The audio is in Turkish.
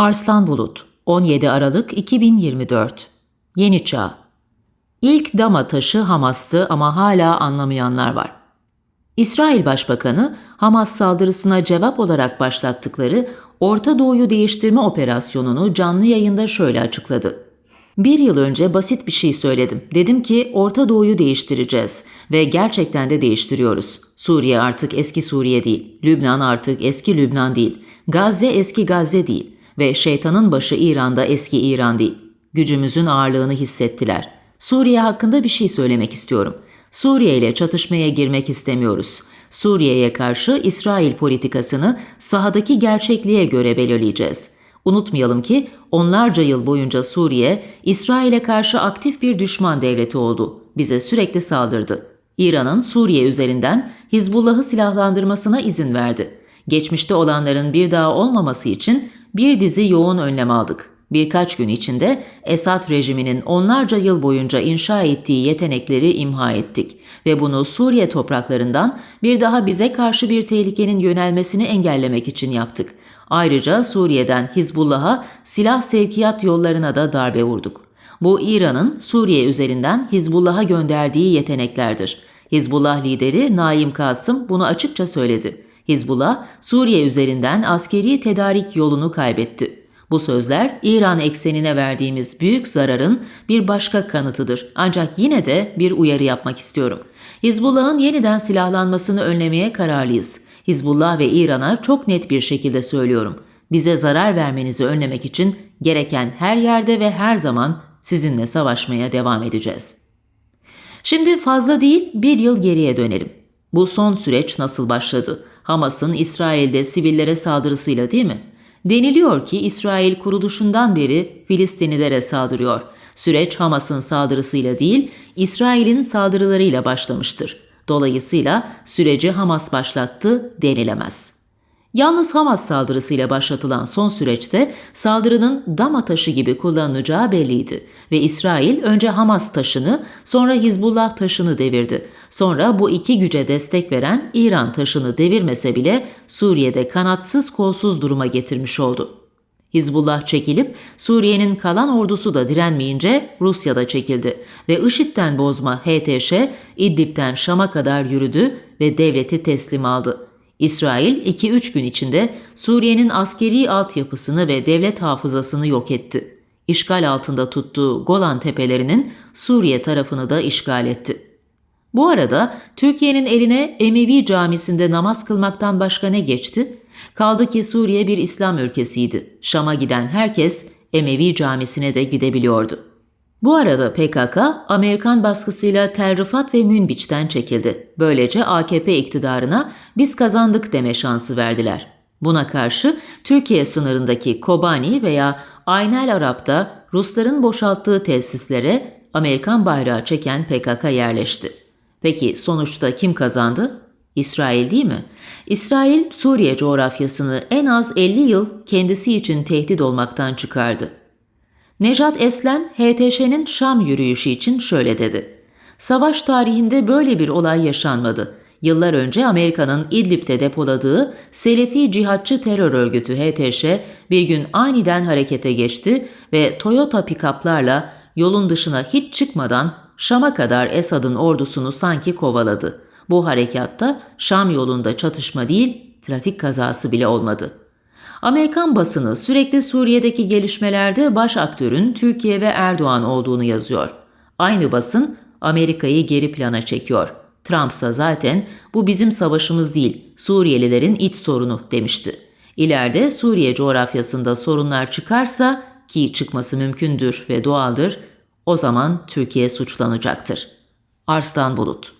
Arslan Bulut 17 Aralık 2024 Yeni Çağ İlk dama taşı Hamas'tı ama hala anlamayanlar var. İsrail Başbakanı Hamas saldırısına cevap olarak başlattıkları Orta Doğu'yu değiştirme operasyonunu canlı yayında şöyle açıkladı. Bir yıl önce basit bir şey söyledim. Dedim ki Orta Doğu'yu değiştireceğiz ve gerçekten de değiştiriyoruz. Suriye artık eski Suriye değil. Lübnan artık eski Lübnan değil. Gazze eski Gazze değil ve şeytanın başı İran'da eski İran değil. Gücümüzün ağırlığını hissettiler. Suriye hakkında bir şey söylemek istiyorum. Suriye ile çatışmaya girmek istemiyoruz. Suriye'ye karşı İsrail politikasını sahadaki gerçekliğe göre belirleyeceğiz. Unutmayalım ki onlarca yıl boyunca Suriye, İsrail'e karşı aktif bir düşman devleti oldu. Bize sürekli saldırdı. İran'ın Suriye üzerinden Hizbullah'ı silahlandırmasına izin verdi. Geçmişte olanların bir daha olmaması için bir dizi yoğun önlem aldık. Birkaç gün içinde Esad rejiminin onlarca yıl boyunca inşa ettiği yetenekleri imha ettik ve bunu Suriye topraklarından bir daha bize karşı bir tehlikenin yönelmesini engellemek için yaptık. Ayrıca Suriye'den Hizbullah'a silah sevkiyat yollarına da darbe vurduk. Bu İran'ın Suriye üzerinden Hizbullah'a gönderdiği yeteneklerdir. Hizbullah lideri Naim Kasım bunu açıkça söyledi. Hizbullah, Suriye üzerinden askeri tedarik yolunu kaybetti. Bu sözler İran eksenine verdiğimiz büyük zararın bir başka kanıtıdır. Ancak yine de bir uyarı yapmak istiyorum. Hizbullah'ın yeniden silahlanmasını önlemeye kararlıyız. Hizbullah ve İran'a çok net bir şekilde söylüyorum. Bize zarar vermenizi önlemek için gereken her yerde ve her zaman sizinle savaşmaya devam edeceğiz. Şimdi fazla değil bir yıl geriye dönelim. Bu son süreç nasıl başladı? Hamas'ın İsrail'de sivillere saldırısıyla değil mi? Deniliyor ki İsrail kuruluşundan beri Filistinlilere saldırıyor. Süreç Hamas'ın saldırısıyla değil, İsrail'in saldırılarıyla başlamıştır. Dolayısıyla süreci Hamas başlattı denilemez. Yalnız Hamas saldırısıyla başlatılan son süreçte saldırının dama taşı gibi kullanılacağı belliydi ve İsrail önce Hamas taşını sonra Hizbullah taşını devirdi. Sonra bu iki güce destek veren İran taşını devirmese bile Suriye'de kanatsız kolsuz duruma getirmiş oldu. Hizbullah çekilip Suriye'nin kalan ordusu da direnmeyince Rusya da çekildi ve IŞİD'den bozma HTŞ İdlib'den Şam'a kadar yürüdü ve devleti teslim aldı. İsrail 2-3 gün içinde Suriye'nin askeri altyapısını ve devlet hafızasını yok etti. İşgal altında tuttuğu Golan tepelerinin Suriye tarafını da işgal etti. Bu arada Türkiye'nin eline Emevi camisinde namaz kılmaktan başka ne geçti? Kaldı ki Suriye bir İslam ülkesiydi. Şam'a giden herkes Emevi camisine de gidebiliyordu. Bu arada PKK, Amerikan baskısıyla Tel Rifat ve Münbiç'ten çekildi. Böylece AKP iktidarına biz kazandık deme şansı verdiler. Buna karşı Türkiye sınırındaki Kobani veya Aynel Arap'ta Rusların boşalttığı tesislere Amerikan bayrağı çeken PKK yerleşti. Peki sonuçta kim kazandı? İsrail değil mi? İsrail Suriye coğrafyasını en az 50 yıl kendisi için tehdit olmaktan çıkardı. Nejat Eslen, HTŞ'nin Şam yürüyüşü için şöyle dedi. Savaş tarihinde böyle bir olay yaşanmadı. Yıllar önce Amerika'nın İdlib'de depoladığı Selefi Cihatçı Terör Örgütü HTŞ bir gün aniden harekete geçti ve Toyota pikaplarla yolun dışına hiç çıkmadan Şam'a kadar Esad'ın ordusunu sanki kovaladı. Bu harekatta Şam yolunda çatışma değil, trafik kazası bile olmadı. Amerikan basını sürekli Suriye'deki gelişmelerde baş aktörün Türkiye ve Erdoğan olduğunu yazıyor. Aynı basın Amerika'yı geri plana çekiyor. Trump ise zaten bu bizim savaşımız değil, Suriyelilerin iç sorunu demişti. İleride Suriye coğrafyasında sorunlar çıkarsa ki çıkması mümkündür ve doğaldır, o zaman Türkiye suçlanacaktır. Arslan Bulut